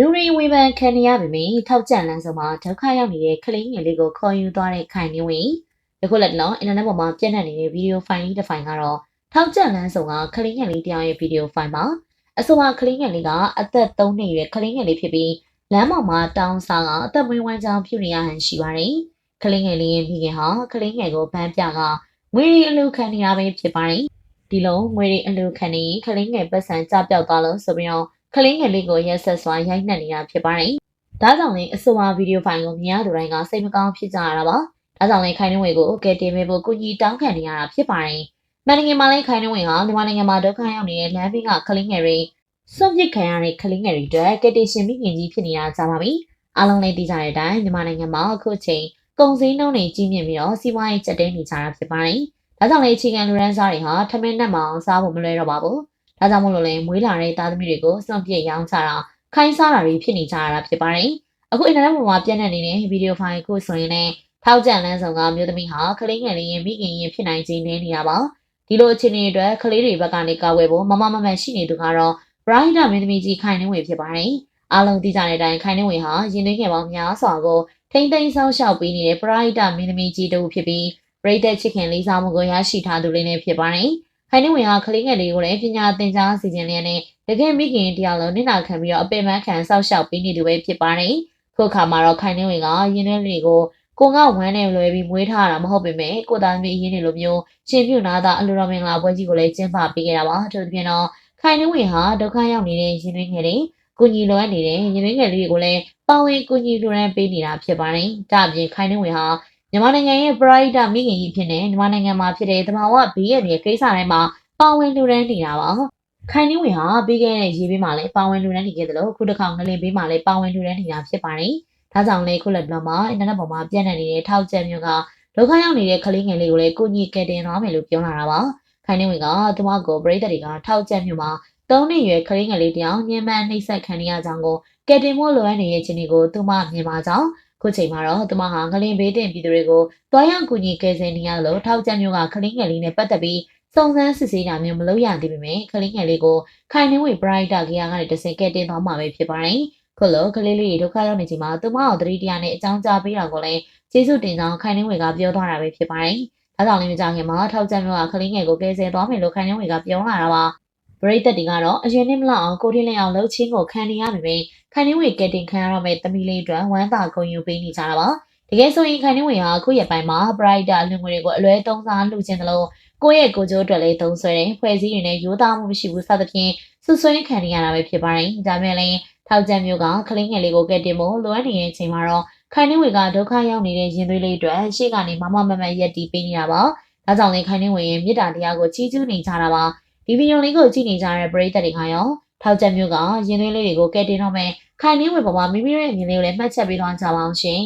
လူတွေဝေဖန်ခံနေရပေမယ့်ထောက်ကြံလန်းစုံမှာဒုက္ခရောက်နေတဲ့ကလေးငယ်လေးကိုခေါ်ယူသွားတဲ့ခိုင်နေဝင်ယခုလက်တလောအင်တာနက်ပေါ်မှာပြန့်နှံ့နေတဲ့ဗီဒီယိုဖိုင်လေးတစ်ဖိုင်ကတော့ထောက်ကြံလန်းစုံကကလေးငယ်လေးတယောက်ရဲ့ဗီဒီယိုဖိုင်ပါအဆိုပါကလေးငယ်လေးကအသက်3နှစ်ရွယ်ကလေးငယ်လေးဖြစ်ပြီးလမ်းပေါ်မှာတောင်းစားကအသက်မွေးဝမ်းကြောင်းပြုနေရဟန်ရှိပါတယ်ကလေးငယ်လေးရဲ့မိခင်ဟာကလေးငယ်ကိုဗန်းပြကငွေရီအလူခံနေရပဲဖြစ်ပါတယ်ဒီလိုငွေရီအလူခံနေရင်ကလေးငယ်ပတ်စံကြပြောက်သွားလို့ဆိုပြီးတော့ ကလေးငယ်လေးကိုရက်ဆက်စွာရိုက်နှက်နေတာဖြစ်ပါတယ်။ဒါကြောင့်လည်းအဆိုပါဗီဒီယိုဖိုင်ကိုမြင်ရသူတိုင်းကစိတ်မကောင်းဖြစ်ကြရတာပါ။ဒါကြောင့်လည်းခိုင်နှင်းဝေကိုကဲတင်ပေးဖို့ကုညီတောင်းခံနေရတာဖြစ်ပါတယ်။မန်နိုင်ငံမှာလည်းခိုင်နှင်းဝေဟာမြန်မာနိုင်ငံမှာဒုက္ခရောက်နေတဲ့လမ်းဘေးကကလေးငယ်တွေစွန့်ပစ်ခံရတဲ့ကလေးငယ်တွေအတွက်ကဲတင်ရှင်မိခင်ကြီးဖြစ်နေတာကြာပါပြီ။အားလုံးလည်းသိကြတဲ့အတိုင်းမြန်မာနိုင်ငံမှာအခုချိန်ကုန်စည်နှုန်းတွေကြီးမြင့်ပြီးတော့စီးပွားရေးကျက်တဲနေကြတာဖြစ်ပါတယ်။ဒါကြောင့်လည်းအခြေခံလူရန်စားတွေဟာထမင်းနဲ့မအောင်စားဖို့မလွယ်တော့ပါဘူး။ ဒါကြောင့်မို့လို့လည်းမွေးလာတဲ့သားသမီးတွေကိုစွန့်ပစ်ရောင်းချတာခိုင်းစားတာတွေဖြစ်နေကြရတာဖြစ်ပါတယ်။အခုအင်တာနက်ပေါ်မှာပြန့်နှံ့နေတဲ့ဗီဒီယိုဖိုင်ကိုဆိုရင်လည်းထောက်ကြံလန်းဆောင်ကမျိုးသမီးဟာကလေးငယ်လေးရင်မိခင်ရင်ဖြစ်နိုင်ခြင်းနေနေတာပါ။ဒီလိုအခြေအနေအတွက်ကလေးတွေဘက်ကနေကာဝယ်ဖို့မမမမန်ရှိနေသူကတော့ Bright မင်းသမီးကြီးခိုင်နှင်းဝင်ဖြစ်ပါတယ်။အားလုံးသိကြတဲ့အတိုင်းခိုင်နှင်းဝင်ဟာရင်သွေးငယ်ပေါင်းများစွာကိုထိမ့်သိမ်းဆောင်ရှောက်ပေးနေတဲ့ Bright မင်းသမီးကြီးတူဖြစ်ပြီးပရိသတ်ချစ်ခင်လေးစားမှုကိုရရှိထားသူလေးနဲ့ဖြစ်ပါတယ်။ ခိုင်နှင်းဝင်ဟာကလေးငယ်လေးကိုလည်းပညာသင်ကြားစီစဉ်လျက်နဲ့တကယ်မိခင်တရားလုံးနစ်နာခံပြီးတော့အပင်ပန်းခံဆောက်ရှောက်ပေးနေသူပဲဖြစ်ပါတယ်။ခုအခါမှာတော့ခိုင်နှင်းဝင်ကရင်းနှင်းလေးကိုကိုကဝမ်းနဲ့လွယ်ပြီးမွေးထားတာမဟုတ်ပေမဲ့ကိုသားသမီးရင်းနေလိုမျိုးရှင်ပြူနာတာအလိုတော်မင်္ဂလာပွဲကြီးကိုလည်းကျင်းပပေးခဲ့တာပါ။ထို့သဖြင့်တော့ခိုင်နှင်းဝင်ဟာဒုက္ခရောက်နေတဲ့ရင်းနှင်းငယ်တွေကုညီလိုအပ်နေတဲ့ရင်းနှင်းငယ်လေးတွေကိုလည်းပါဝင်ကုညီလိုရန်ပေးနေတာဖြစ်ပါတယ်။ဒါအပြင်ခိုင်နှင်းဝင်ဟာ မြန်မာနိုင်ငံရဲ့ပရိုက်တာမိခင်ကြီးဖြစ်နေမြန်မာနိုင်ငံမှာဖြစ်တဲ့တဘာဝဘေးရတဲ့ကိစ္စတိုင်းမှာပါဝင်လူရန်နေတာပါခိုင်နှင်းဝင်ဟာပြီးခဲ့တဲ့ရေဘေးမှာလည်းပါဝင်လူရန်နေခဲ့တယ်လို့ခုတစ်ခါငလင်ဘေးမှာလည်းပါဝင်လူရန်နေတာဖြစ်ပါတယ်ဒါကြောင့်လေခုလက်ဘလော့မှာအင်တာနက်ပေါ်မှာပြန့်နှံ့နေတဲ့ထောက်ချက်မျိုးကဒုက္ခရောက်နေတဲ့ကလေးငယ်လေးကိုလည်းကိုကြီးကယ်တင်သွားမယ်လို့ပြောလာတာပါခိုင်နှင်းဝင်ကသူမကိုပရိသတ်တွေကထောက်ချက်မျိုးမှာသုံးနှစ်ရွယ်ကလေးငယ်လေးတယောက်ညှဉ်းပန်းနှိပ်စက်ခံရကြောင်းကိုကယ်တင်ဖို့လိုအပ်နေတဲ့ခြင်းတွေကိုသူမမြင်ပါကြောင်း ခုချိန်မှာတော့သူမဟာငလင်ဘေးတင်ပြည်သူတွေကိုတွားရောက်ကူညီကယ်ဆယ်နေရလို့ထောက်ချက်မျိုးကကလေးငယ်လေးနဲ့ပတ်သက်ပြီးစုံစမ်းစစ်ဆေးတာမျိုးမလုပ်ရသေးပေမဲ့ကလေးငယ်လေးကိုခိုင်နှင်းဝေ Brighter ကရကနေတစင်ကဲတင်သွားမှာပဲဖြစ်ပါတယ်။ခုလိုကလေးလေးတွေဒုက္ခရောက်နေချိန်မှာသူမအောင်သတိတရားနဲ့အကြောင်းကြားပေးတာကိုလည်းကျေးဇူးတင်ကြောင်းခိုင်နှင်းဝေကပြောသွားတာပဲဖြစ်ပါတယ်။ဒါကြောင့်လည်းမကြခင်မှာထောက်ချက်မျိုးကကလေးငယ်ကိုကယ်ဆယ်သွားမယ်လို့ခိုင်နှင်းဝေကပြောလာတာပါ။ ပရိသတ်တွေကတော့အရင်နှစ်မလောက်အောင်ကိုထင်းလင်းအောင်လှုပ်ချင်းကိုခံနေရပေမဲ့ခိုင်နှင်းဝေကယ်တင်ခံရတော့မဲ့တမီလေးအတွက်ဝမ်းသာဂုဏ်ယူပေးနေကြတာပါ။တကယ်ဆိုရင်ခိုင်နှင်းဝေဟာအခုရက်ပိုင်းမှာ Brighter လူငွေတွေကိုအလွဲသုံးစားလှူခြင်းတလို့ကိုယ့်ရဲ့ကိုကြိုးအတွက်လည်းသုံးဆွဲတယ်ဖွဲ့စည်းရင်းနဲ့ရိုးသားမှုမရှိဘူးစသဖြင့်ဆွဆွဲခံနေရတာပဲဖြစ်ပါတယ်ဒါပေမဲ့လည်းထောက်ကြံမျိုးကကလေးငယ်လေးကိုကယ်တင်ဖို့လိုအပ်နေတဲ့အချိန်မှာတော့ခိုင်နှင်းဝေကဒုက္ခရောက်နေတဲ့ရင်သွေးလေးအတွက်ရှေ့ကနေမမမမရက်တီးပေးနေတာပါဒါကြောင့်လည်းခိုင်နှင်းဝေရဲ့မေတ္တာတရားကိုချီးကျူးနေကြတာပါ ဒီဗီဒီယိုလေးကိုကြည့်နေကြတဲ့ပရိသတ်တွေကရောထောက်ကြံမျိုးကရင်သွေးလေးတွေကိုကယ်တင်တော့မယ်ခိုင်နှင်းဝေပေါ်မှာမိမိရဲ့အမြင်လေးကိုလည်းမှတ်ချက်ပေးသွားကြပါအောင်ရှင်